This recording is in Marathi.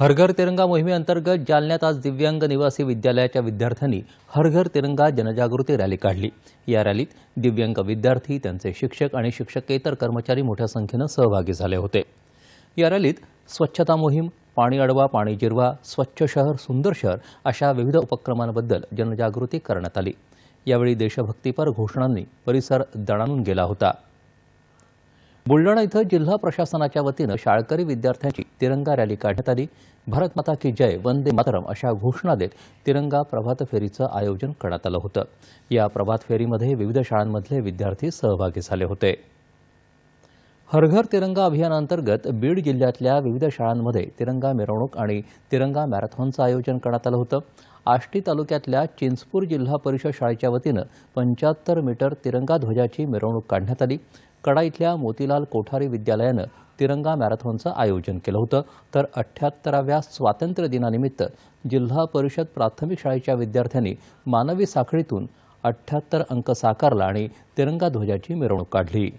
हरघर तिरंगा मोहिमेअंतर्गत जालन्यात आज दिव्यांग निवासी विद्यालयाच्या विद्यार्थ्यांनी हरघर तिरंगा जनजागृती रॅली काढली. या रॅलीत दिव्यांग विद्यार्थी त्यांचे शिक्षक आणि शिक्षकेतर कर्मचारी मोठ्या संख्येनं सहभागी झाले होते. या रॅलीत स्वच्छता मोहीम पाणी अडवा पाणी जिरवा स्वच्छ शहर सुंदर शहर अशा विविध उपक्रमांबद्दल जनजागृती करण्यात आली. यावेळी देशभक्तीपर घोषणांनी परिसर दणाणून गेला होता. बुलढाणा इथं जिल्हा प्रशासनाच्या वतीनं शाळकरी विद्यार्थ्यांची तिरंगा रॅली काढण्यात आली. भारत माता की जय वंदे मातरम अशा घोषणा देत तिरंगा प्रभात फेरीचं आयोजन करण्यात आलं होतं. या प्रभात फेरीमध्ये विविध शाळांमधले विद्यार्थी सहभागी झाले होते. हरघर तिरंगा अभियानांतर्गत बीड जिल्ह्यातल्या विविध शाळांमध्ये तिरंगा मिरवणूक आणि तिरंगा मॅरेथॉनचं आयोजन करण्यात आलं होतं. आष्टी तालुक्यातल्या चिंचपूर जिल्हा परिषद शाळेच्या वतीनं पंच्याहत्तर मीटर तिरंगा ध्वजाची मिरवणूक काढण्यात आली. कडा इथल्या मोतीलाल कोठारी विद्यालयानं तिरंगा मॅरेथॉनचं आयोजन केलं होतं. तर अठ्ठ्याहत्तराव्या स्वातंत्र्य दिनानिमित्त जिल्हा परिषद प्राथमिक शाळेच्या विद्यार्थ्यांनी मानवी साखळीतून अठ्ठ्याहत्तर अंक साकारला आणि तिरंगा ध्वजाची मिरवणूक काढली.